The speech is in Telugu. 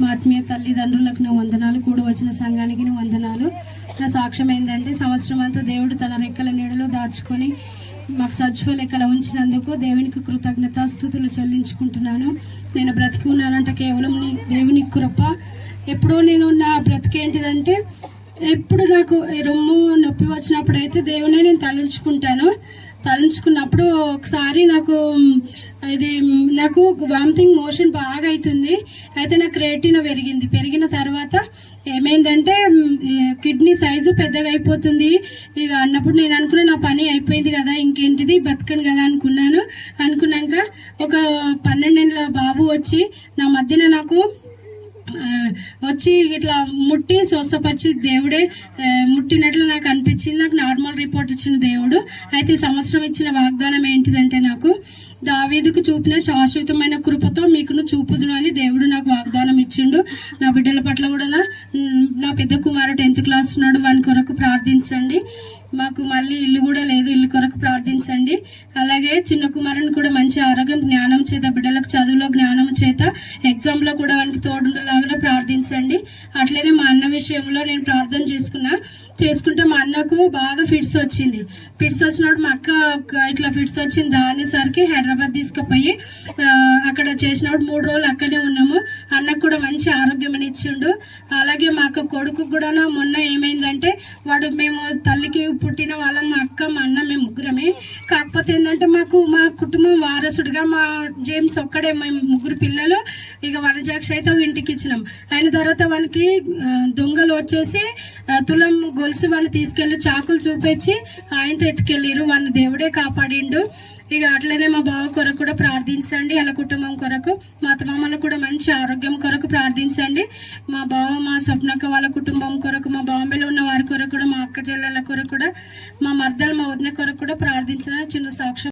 మా ఆత్మీయ తల్లిదండ్రులకు నా వందనాలు కూడి వచ్చిన సంఘానికి నా వందనాలు. నా సాక్ష్యం ఏంటంటే సంవత్సరం అంతా దేవుడు తన రెక్కల నీడలో దాచుకొని మాకు సజ్జువ లెక్కల ఉంచినందుకు దేవునికి కృతజ్ఞతాస్థుతులు చెల్లించుకుంటున్నాను. నేను బ్రతికి ఉన్నానంటే కేవలం నీ దేవుని కృప. ఎప్పుడో నేను నా బ్రతికేంటిదంటే ఎప్పుడు నాకు రొమ్ము నొప్పి వచ్చినప్పుడు అయితే దేవునే నేను తలంచుకుంటాను. తలంచుకున్నప్పుడు ఒకసారి నాకు ఇది నాకు వామిటింగ్ మోషన్ బాగా అవుతుంది అయితే నాకు రేటిన పెరిగింది. పెరిగిన తర్వాత ఏమైందంటే కిడ్నీ సైజు పెద్దగా అయిపోతుంది ఇక అన్నప్పుడు నేను అనుకున్నా నా పని అయిపోయింది కదా ఇంకేంటిది బతకను కదా అనుకున్నాను. అనుకున్నాక ఒక పన్నెండేళ్ళ బాబు వచ్చి నా మధ్యన నాకు వచ్చి ఇట్లా ముట్టి స్వస్థపరిచి దేవుడే ముట్టినట్లు నాకు అనిపించింది. నాకు నార్మల్ రిపోర్ట్ ఇచ్చిన దేవుడు. అయితే సంవత్సరం ఇచ్చిన వాగ్దానం ఏంటిదంటే నాకు దావీదుకు చూపిన శాశ్వతమైన కృపతో మీకును చూపుదును అని దేవుడు నాకు వాగ్దానం ఇచ్చిండు. నా బిడ్డల పట్ల కూడా నా పెద్ద కుమారు టెన్త్ క్లాస్ ఉన్నాడు. వాని కొరకు ప్రార్థించండి. మాకు మళ్ళీ ఇల్లు కూడా లేదు. ఇల్లు కొరకు ప్రార్థించండి. అలాగే చిన్న కుమారుని కూడా మంచి ఆరోగ్యం జ్ఞానం చేత బిడ్డలకు చదువులో జ్ఞానం చేత ఎగ్జామ్లో కూడా వానికి తోడుండలాగా ప్రార్థించండి. అట్లనే మా విషయంలో నేను ప్రార్థన చేసుకున్నా చేసుకుంటే మా అన్నకు బాగా ఫిట్స్ వచ్చింది. ఫిట్స్ వచ్చినప్పుడు మా అక్క ఇట్లా ఫిట్స్ వచ్చింది దానేసరికి హైదరాబాద్ తీసుకుపోయి అక్కడ చేసినప్పుడు మూడు రోజులు అక్కడే ఉన్నాము. అన్నకు కూడా మంచి ఆరోగ్యం అని ఇచ్చిండు. అలాగే మా అక్క కొడుకు కూడా మొన్న ఏమైందంటే వాడు మేము తల్లికి పుట్టిన వాళ్ళం మా అక్క మా అన్న మేము ముగ్గురమే. కాకపోతే ఏంటంటే మాకు మా కుటుంబం వారసుడిగా మా జేమ్స్ ఒక్కడే మేము ముగ్గురు పిల్లలు ఇక వనజాక్ష అయితే ఒక ఇంటికి ఇచ్చినాం. అయిన తర్వాత వానికి దొంగలు వచ్చేసి తులం గొలుసు వాడిని తీసుకెళ్ళి చాకులు చూపించి ఆయనతో ఎత్తుకెళ్ళిరు. వాడిని దేవుడే కాపాడిండు. ఇక అట్లనే మా బావ కొరకు కూడా ప్రార్థించండి. వాళ్ళ కుటుంబం కొరకు మా అత్తమామలు కూడా మంచి ఆరోగ్యం కొరకు ప్రార్థించండి. మా బావ మా స్వప్నక్క వాళ్ళ కుటుంబం కొరకు మా బాంబేలో ఉన్న వారి కొరకు కూడా మా అక్క చెల్లెళ్ళ కొరకు కూడా మా మర్దలు మా వదిన కొరకు కూడా ప్రార్థించిన చిన్న సాక్ష్యం.